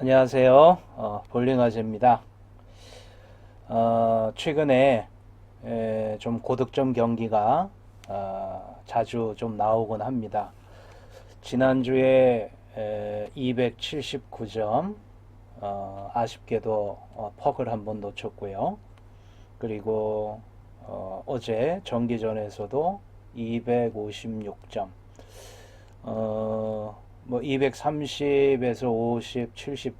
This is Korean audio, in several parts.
안녕하세요. 어, 볼링아재입니다. 어, 최근에 에, 좀 고득점 경기가 어, 자주 좀 나오곤 합니다. 지난주에 279점, 어, 아쉽게도 어, 퍽을 한번 놓쳤고요. 그리고 어, 어제 정기전에서도 256점, 어, 뭐 230에서 50, 70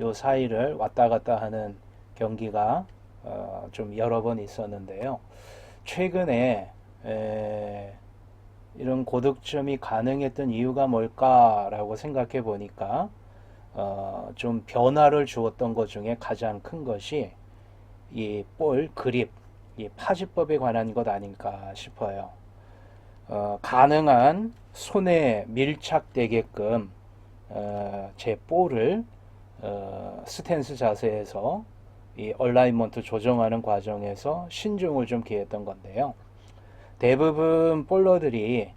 요 사이를 왔다 갔다 하는 경기가 어, 좀 여러 번 있었는데요. 최근에 에, 이런 고득점이 가능했던 이유가 뭘까라고 생각해 보니까 어, 좀 변화를 주었던 것 중에 가장 큰 것이 이 볼 그립, 이 파지법에 관한 것 아닐까 싶어요. 어, 가능한 손에 밀착되게끔 어, 제 볼을 어, 스탠스 자세에서 이 얼라이먼트 조정하는 과정에서 신중을 좀 기했던 건데요. 대부분 볼러들이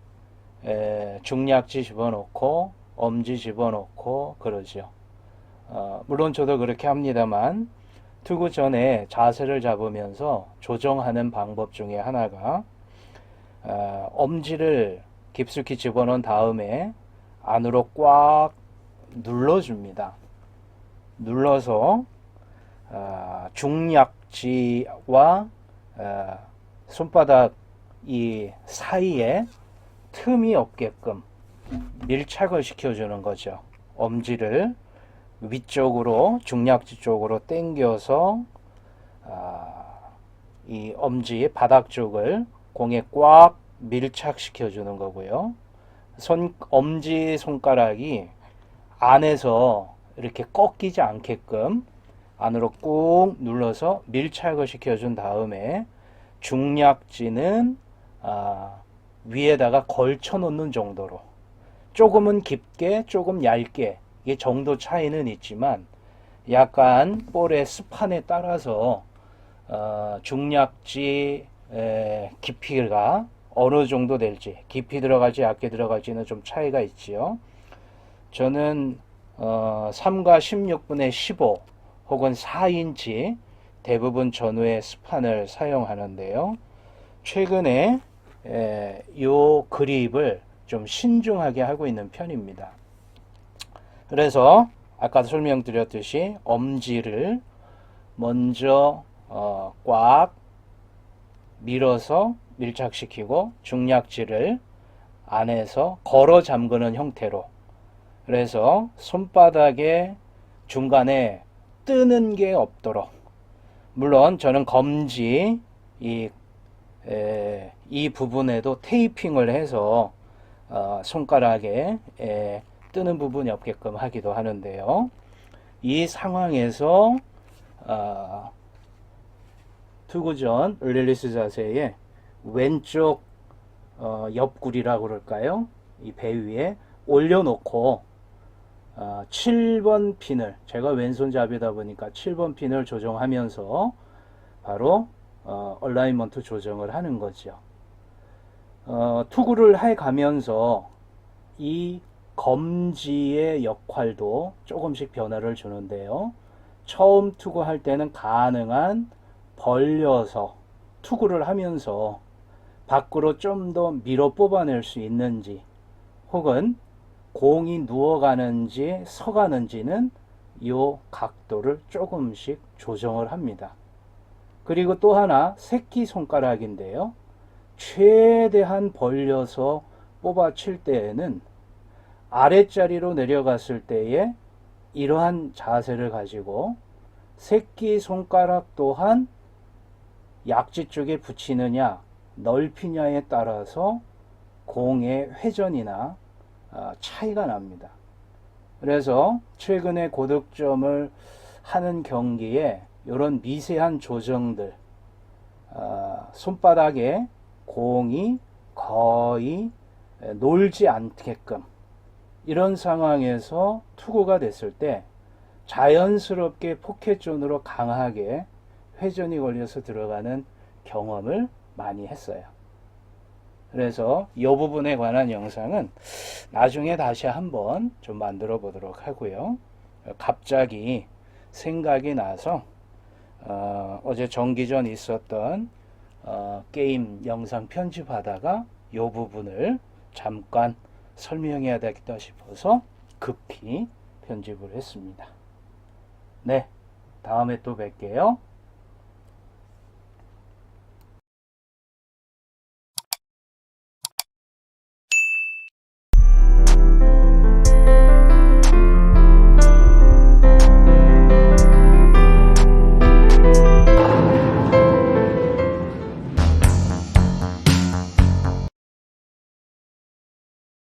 에, 중약지 집어넣고 엄지 집어넣고 그러죠. 어, 물론 저도 그렇게 합니다만 투구 전에 자세를 잡으면서 조정하는 방법 중에 하나가 어, 엄지를 깊숙이 집어넣은 다음에 안으로 꽉 눌러줍니다. 눌러서 어, 중약지와 어, 손바닥 이 사이에 틈이 없게끔 밀착을 시켜주는 거죠. 엄지를 위쪽으로 중약지 쪽으로 당겨서 아, 이 엄지 바닥 쪽을 공에 꽉 밀착시켜 주는 거고요. 손 엄지 손가락이 안에서 이렇게 꺾이지 않게끔 안으로 꾹 눌러서 밀착을 시켜준 다음에 중약지는 아, 위에다가 걸쳐 놓는 정도로 조금은 깊게 조금 얇게 이게 정도 차이는 있지만 약간 볼의 스판에 따라서 어, 중약지 에, 깊이가 어느 정도 될지 깊이 들어갈지 얇게 들어갈지는 좀 차이가 있지요. 저는 어, 3과 16분의 15 혹은 4인치 대부분 전후의 스판을 사용하는데요. 최근에 에, 요 그립을 좀 신중하게 하고 있는 편입니다. 그래서 아까 설명드렸듯이 엄지를 먼저 어, 꽉 밀어서 밀착시키고 중약지를 안에서 걸어 잠그는 형태로 그래서 손바닥에 중간에 뜨는 게 없도록 물론 저는 검지 이, 에, 이 부분에도 테이핑을 해서 어, 손가락에 에, 뜨는 부분이 없게끔 하기도 하는데요. 이 상황에서 어, 투구 전 릴리스 자세의 왼쪽 어, 옆구리라고 그럴까요? 이 배 위에 올려놓고 어, 7번 핀을 제가 왼손잡이다 보니까 7번 핀을 조정하면서 바로 어, 얼라이먼트 조정을 하는 거죠. 어, 투구를 해 가면서 이 검지의 역할도 조금씩 변화를 주는데요. 처음 투구할 때는 가능한 벌려서 투구를 하면서 밖으로 좀 더 밀어 뽑아낼 수 있는지 혹은 공이 누워가는지 서가는지는 이 각도를 조금씩 조정을 합니다. 그리고 또 하나 새끼 손가락인데요. 최대한 벌려서 뽑아칠 때에는 아랫자리로 내려갔을 때에 이러한 자세를 가지고 새끼 손가락 또한 약지 쪽에 붙이느냐 넓히냐에 따라서 공의 회전이나 어, 차이가 납니다. 그래서 최근에 고득점을 하는 경기에 이런 미세한 조정들 어, 손바닥에 공이 거의 놀지 않게끔 이런 상황에서 투구가 됐을 때 자연스럽게 포켓존으로 강하게 회전이 걸려서 들어가는 경험을 많이 했어요. 그래서 이 부분에 관한 영상은 나중에 다시 한번 좀 만들어 보도록 하고요. 갑자기 생각이 나서 어, 어제 정기 전 있었던 어, 게임 영상 편집하다가 이 부분을 잠깐 설명해야 되겠다 싶어서 급히 편집을 했습니다. 네, 다음에 또 뵐게요.